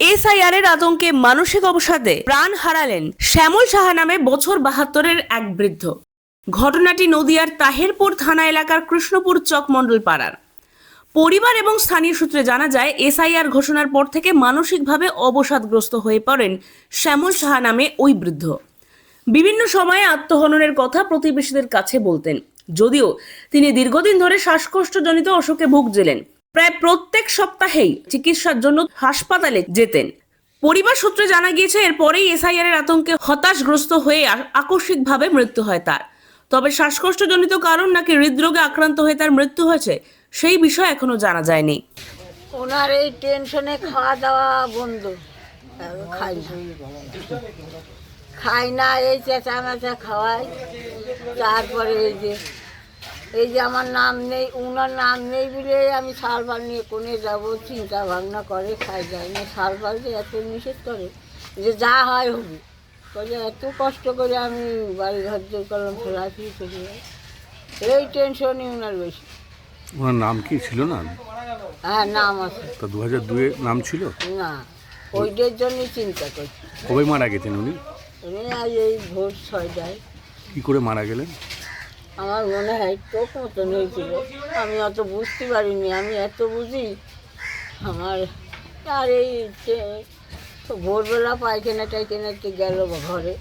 SIR এর আতঙ্কে মানসিক অবসাদে প্রাণ হারালেন শ্যামল সাহা নামে বছর বাহাত্তরের এক বৃদ্ধ। ঘটনাটি নদিয়ার তাহেরপুর থানা এলাকার কৃষ্ণপুর চক মণ্ডল পাড়ার। পরিবার এবং স্থানীয় সূত্রে জানা যায়, এসআইআর ঘোষণার পর থেকে মানসিকভাবে অবসাদগ্রস্ত হয়ে পড়েন শ্যামল সাহা নামে ওই বৃদ্ধ। বিভিন্ন সময়ে আত্মহননের কথা প্রতিবেশীদের কাছে বলতেন, যদিও তিনি দীর্ঘদিন ধরে শ্বাসকষ্টজনিত অসুখে ভুগছিলেন। প্রায় প্রত্যেক সপ্তাহেই চিকিৎসার জন্য হাসপাতালে যেতেন। পরিবার সূত্রে জানা গিয়েছে, এরপরেই এসআইআর এর আতঙ্কে হতাশগ্রস্ত হয়ে আকস্মিকভাবে মৃত্যু হয় তার। তবে শ্বাসকষ্টজনিত কারণ নাকি হৃদরোগে আক্রান্ত হয়ে তার মৃত্যু হয়েছে, সেই বিষয় এখনও জানা যায়নি। ওনার এই টেনশনে খাওয়া দাওয়া বন্ধ। খাই না। এই চেঁচা খাওয়াই। তারপরে এই যে এই যে আমার নাম নেই ওনার নাম নেই বলে আমি সালবার নিয়ে কোনে যাব চিন্তা ভাবনা করে খাই যায় না। সালবার যে এত নিষেধ করে যে যা হয় হবে। বলে এত কষ্ট করে আমি বাড়ি ঘর কলম ফেলাছি চলে যাই। এই টেনশনই ওনার বেশি। ওনার নাম কি ছিল না? হ্যাঁ নাম আছে। তা দু হাজার দুয়ে নাম ছিল? না ওইটার জন্যই চিন্তা করছি। কবে মারা গেছেন উনি? উনি আজ এই ভোর ছয়টায়। কি করে মারা গেলেন? আমার মনে হয় চোখ মতন হয়েছিল। আমি অত বুঝতে পারিনি আমি এত বুঝি। আমার আর এই ভোরবেলা পায়খানা টাইখানাতে গেল ঘরে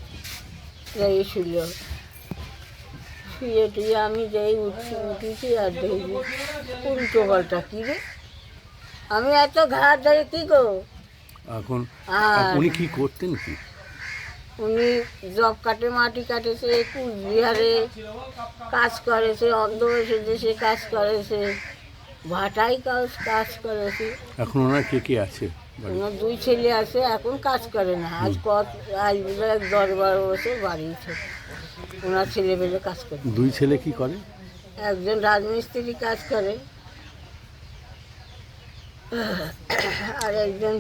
যাই শুল শুয়ে টুয়ে আমি যাই উঠছি উঠেছি আর দেখি উল্টো পাল্টা কী রে? আমি এত ঘাট ধরে কী গো এখন আর উনি কি করতেন কি? উনি জব কাটে মাটি কাটেছে কুচবিহারে কাজ করেছে অন্ধবয়সে দেশে কাজ করেছে ভাটাই কাজ কাজ করেছে এখন ওনার কে কে আছে ওনার দুই ছেলে আছে এখন কাজ করে না। আজ কত আজ দশ বারো বছর বাড়ি থাকে ওনার ছেলে পেলে কাজ করে। দুই ছেলে কি করে? একজন রাজমিস্ত্রি কাজ করে। আর একজন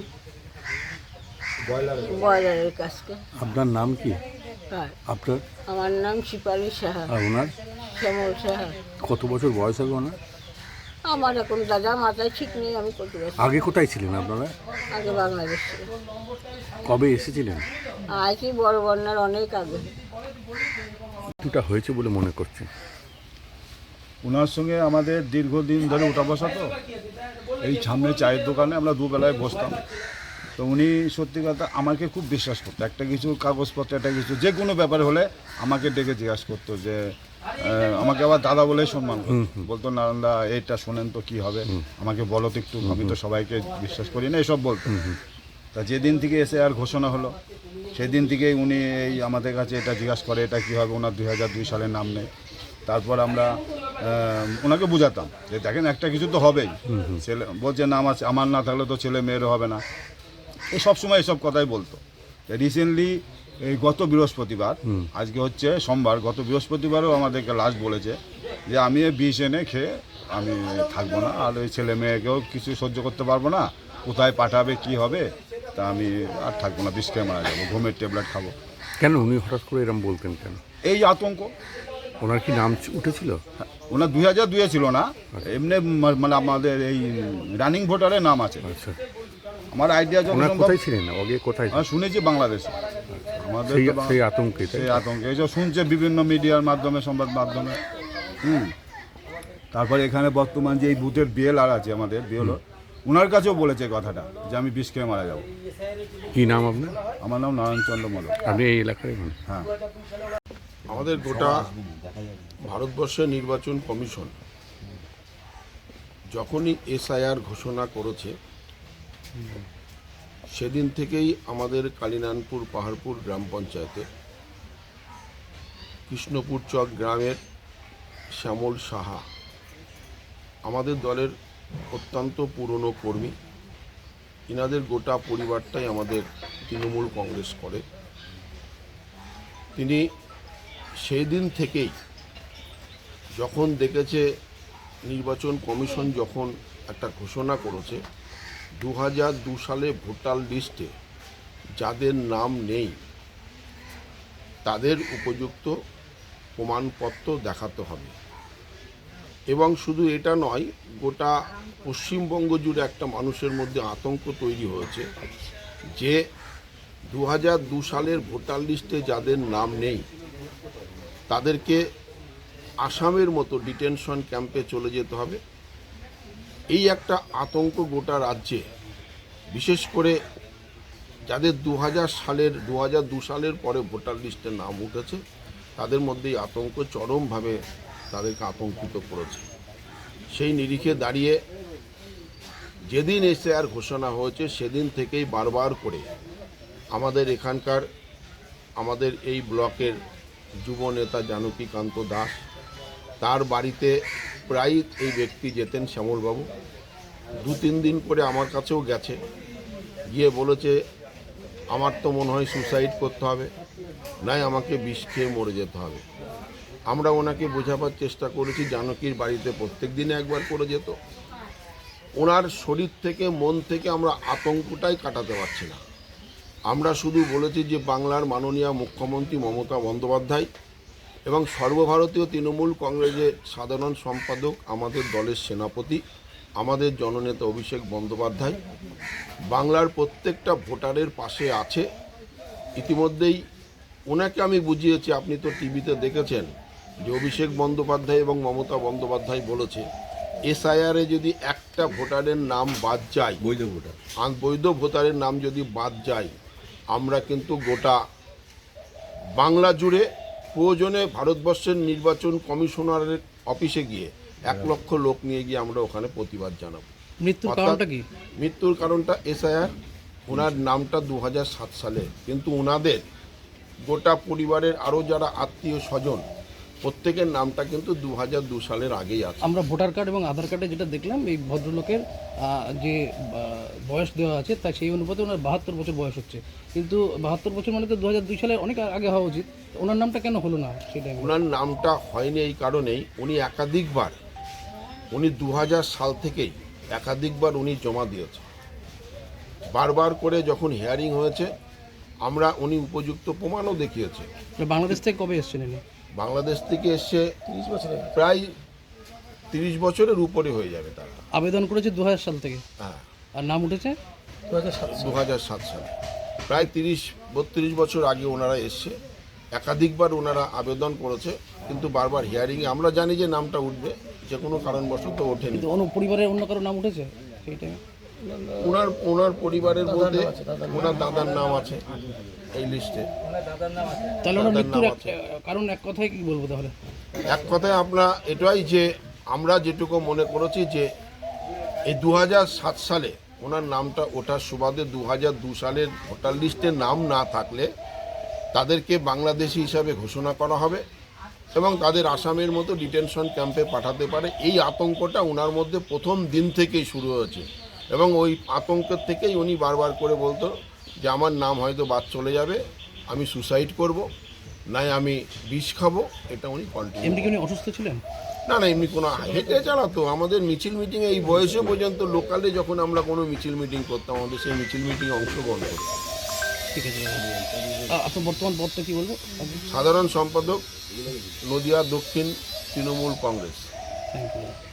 বয়লারের কাজ আপনার নাম কি? আর আপনার? আমার নাম শিপালি সাহা। আর ওনার? শ্যামল সাহা। কত বছর বয়স হবে ওনার? আমার এখন দাদা মাথায় ঠিক নেই আমি করতে পারছি আগে কোথায় ছিলেন আপনারা? আগে বাংলাদেশ কবে এসেছিলেন? আছি বড় বন্যার অনেক আগে। মৃত্যুটা হয়েছে বলে মনে করছেন। ওনার সঙ্গে আমাদের দীর্ঘদিন ধরে উঠা বসা তো। এই সামনে চায়ের দোকানে আমরা দুবেলায় বসতাম। তো উনি সত্যি কথা আমাকে খুব বিশ্বাস করতো। একটা কিছু কাগজপত্র একটা কিছু যে কোনো ব্যাপার হলে আমাকে ডেকে জিজ্ঞাসা করতো যে আমাকে আবার দাদা বলে সম্মান বলতো নারায়ণদা এইটা শোনেন তো কি হবে? আমাকে বলো তো একটু আমি তো সবাইকে বিশ্বাস করি না এসব বলতো। তা যেদিন থেকে এসে আর ঘোষণা হলো সেদিন থেকেই উনি এই আমাদের কাছে এটা জিজ্ঞাসা করে এটা কী হবে? ওনার দুই হাজার দুই সালের নাম নেই। তারপর আমরা ওনাকে বুঝাতাম যে দেখেন একটা কিছু তো হবেই। ছেলে বলছে নাম আছে আমার না থাকলে তো ছেলে মেয়েরও হবে না। এই সবসময় এসব কথাই বলতো। রিসেন্টলি এই গত বৃহস্পতিবার আজকে হচ্ছে সোমবার গত বৃহস্পতিবারও আমাদেরকে লাস্ট বলেছে যে আমি এই বিষ এনে খেয়ে আমি থাকব না আর ওই ছেলে মেয়েকেও কিছু সহ্য করতে পারব না কোথায় পাঠাবে কি হবে তা আমি আর থাকব না বিষ খেয়ে মারা যাব ঘুমের ট্যাবলেট খাব। কেন উনি হঠাৎ করে এরম বলতেন কেন? এই আতঙ্ক। ওনার কি নাম উঠেছিল? ওনার দুই হাজার দুয়ে ছিল না এমনি মানে আমাদের এই রানিং ভোটারের নাম আছে। আচ্ছা। আমার আইডিয়া ওনার কোথায় ছিলেন? আগে কোথায় আমি শুনেছি বাংলাদেশে। আমাদের সেই তো বাং- সেই আতঙ্কে তাই? সেই আতঙ্কে। এইসব শুনছে বিভিন্ন মিডিয়ার মাধ্যমে সংবাদ মাধ্যমে। হুম। তারপরে এখানে বর্তমান যে এই বুথের বিএলআর আছে আমাদের বিএলও ওনার কাছেও বলেছে কথাটা যে আমি বিষ খেয়ে মারা যাব। কি নাম আপনার? আমার নাম নারায়ণচন্দ্র মল্ল আপনি এই এলাকায় মানুষ হ্যাঁ। আমাদের গোটা ভারতবর্ষের নির্বাচন কমিশন যখনই এসআইআর ঘোষণা করেছে সেদিন থেকেই আমাদের কালিনানপুর পাহাড়পুর গ্রাম পঞ্চায়েতে কৃষ্ণপুর চক গ্রামের শ্যামল সাহা আমাদের দলের অত্যন্ত পুরনো কর্মী। ইনাদের গোটা পরিবারটাই আমাদের তৃণমূল কংগ্রেস করে। তিনি সেই দিন থেকেই যখন দেখেছে নির্বাচন কমিশন যখন একটা ঘোষণা করেছে দু হাজার দু সালে ভোটার লিস্টে যাদের নাম নেই, তাদের উপযুক্ত প্রমাণপত্র দেখাতে হবে। এবং শুধু এটা নয়, গোটা পশ্চিমবঙ্গ জুড়ে একটা মানুষের মধ্যে আতঙ্ক তৈরি হয়েছে যে দু হাজার দু সালের ভোটার লিস্টে যাদের নাম নেই, তাদেরকে আসামের মতো ডিটেনশন ক্যাম্পে চলে যেতে হবে। এই একটা আতঙ্ক গোটা রাজ্যে। বিশেষ করে যাদের দু হাজার সালের দু দু সালের পরে ভোটার লিস্টে নাম উঠেছে, তাদের মধ্যে এই আতঙ্ক চরমভাবে তাদেরকে আতঙ্কিত করেছে। সেই নিরিখে দাঁড়িয়ে যেদিন এসে আর ঘোষণা হয়েছে, সেদিন থেকেই বারবার করে আমাদের এখানকার, আমাদের এই ব্লকের যুব নেতা জানকীকান্ত দাস, তার বাড়িতে প্রায় এই ব্যক্তি যেতেন শ্যামলবাবু। দু তিন দিন করে আমার কাছেও গেছে। গিয়ে বলেছে, আমার তো মনে হয় সুসাইড করতে হবে। নাই, আমাকে বিষ খেয়ে মরে যেতে হবে। আমরা ওনাকে বোঝাবার চেষ্টা করেছি, জানকীর বাড়িতে প্রত্যেক দিনে একবার করে যেত। ওনার শরীর থেকে, মন থেকে আমরা আতঙ্কটাই কাটাতে পারছি না। আমরা শুধু বলেছি যে, বাংলার মাননীয় মুখ্যমন্ত্রী মমতা বন্দ্যোপাধ্যায় এবং সর্বভারতীয় তৃণমূল কংগ্রেসের সাধারণ সম্পাদক আমাদের দলের সেনাপতি আমাদের জননেতা অভিষেক বন্দ্যোপাধ্যায় বাংলার প্রত্যেকটা ভোটারের পাশে আছে। ইতিমধ্যেই ওনাকে আমি বুঝিয়েছি আপনি তো টিভিতে দেখেছেন যে অভিষেক বন্দ্যোপাধ্যায় এবং মমতা বন্দ্যোপাধ্যায় বলেছে এসআইআরে যদি একটা ভোটারের নাম বাদ যায় বৈধ ভোটার। বৈধ ভোটারের নাম যদি বাদ যায় আমরা কিন্তু গোটা বাংলা জুড়ে প্রয়োজনে ভারতবর্ষের নির্বাচন কমিশনারের অফিসে গিয়ে এক লক্ষ লোক নিয়ে গিয়ে আমরা ওখানে প্রতিবাদ জানাব। মৃত্যুর কারণটা কি? মৃত্যুর কারণটা এসআইআর ওনার নামটা দু সাত সালে। কিন্তু ওনাদের গোটা পরিবারের আরও যারা আত্মীয় স্বজন প্রত্যেকের নামটা কিন্তু দু হাজার দু সালের আগেই আছে। আমরা ভোটার কার্ড এবং আধার কার্ডে যেটা দেখলাম এই ভদ্রলোকের যে বয়স দেওয়া আছে তা সেই অনুপাতে ওনার বাহাত্তর বছর বয়স হচ্ছে। কিন্তু বাহাত্তর বছর মানে তো দু হাজার দুই সালে অনেক আগে হওয়া উচিত। ওনার নামটা কেন হলো না সেটা ওনার নামটা হয়নি এই কারণেই উনি একাধিকবার উনি দু হাজার সাল থেকেই একাধিকবার উনি জমা দিয়েছে বারবার করে যখন হিয়ারিং হয়েছে আমরা উনি উপযুক্ত প্রমাণও দেখিয়েছে। বাংলাদেশ থেকে কবে এসছেন ইনি বাংলাদেশ থেকে এসে প্রায় তিরিশ বছরের উপরে হয়ে যাবে তারা। আবেদন করেছে দু সাল থেকে? হ্যাঁ। আর নাম উঠেছে? দু হাজার সাত সালে। প্রায় তিরিশ বত্রিশ বছর আগে ওনারা এসছে। একাধিকবার ওনারা আবেদন করেছে কিন্তু বারবার হিয়ারিংয়ে আমরা জানি যে নামটা উঠবে যে কোনো কারণবশত ওঠেনি। কিন্তু অন্য পরিবারের অন্য কারও নাম উঠেছে? সেই টাইমে ওনার ওনার পরিবারের মধ্যে ওনার দাদার নাম আছে এই লিস্টে। তাহলে ওনার মৃত্যুর। কারণ এক কথায় কি বলব তাহলে? এক কথায় আমরা এটাই যে আমরা যেটুকু মনে করেছি যে এই দু সাত সালে ওনার নামটা ওঠার সুবাদে দু হাজার দু সালের ভোটার লিস্টে নাম না থাকলে তাদেরকে বাংলাদেশি হিসাবে ঘোষণা করা হবে এবং তাদের আসামের মতো ডিটেনশন ক্যাম্পে পাঠাতে পারে। এই আতঙ্কটা ওনার মধ্যে প্রথম দিন থেকেই শুরু হয়েছে। এবং ওই আতঙ্কের থেকেই উনি বারবার করে বলতো যে আমার নাম হয়তো বাদ চলে যাবে আমি সুসাইড করব নাই আমি বিষ খাব এটা উনি কন্টিনিউ এমনি কি উনি অসুস্থ ছিলেন? না না এমনি কোনো হেঁটে চালাতো আমাদের মিছিল মিটিং এই বয়সে পর্যন্ত লোকালে যখন আমরা কোনো মিছিল মিটিং করতাম আমাদের সেই মিছিল মিটিং অংশগ্রহণ করি ঠিক আছে আপনার বর্তমান পদটা কি বলব সাধারণ সম্পাদক নদিয়া দক্ষিণ তৃণমূল কংগ্রেস। Thank you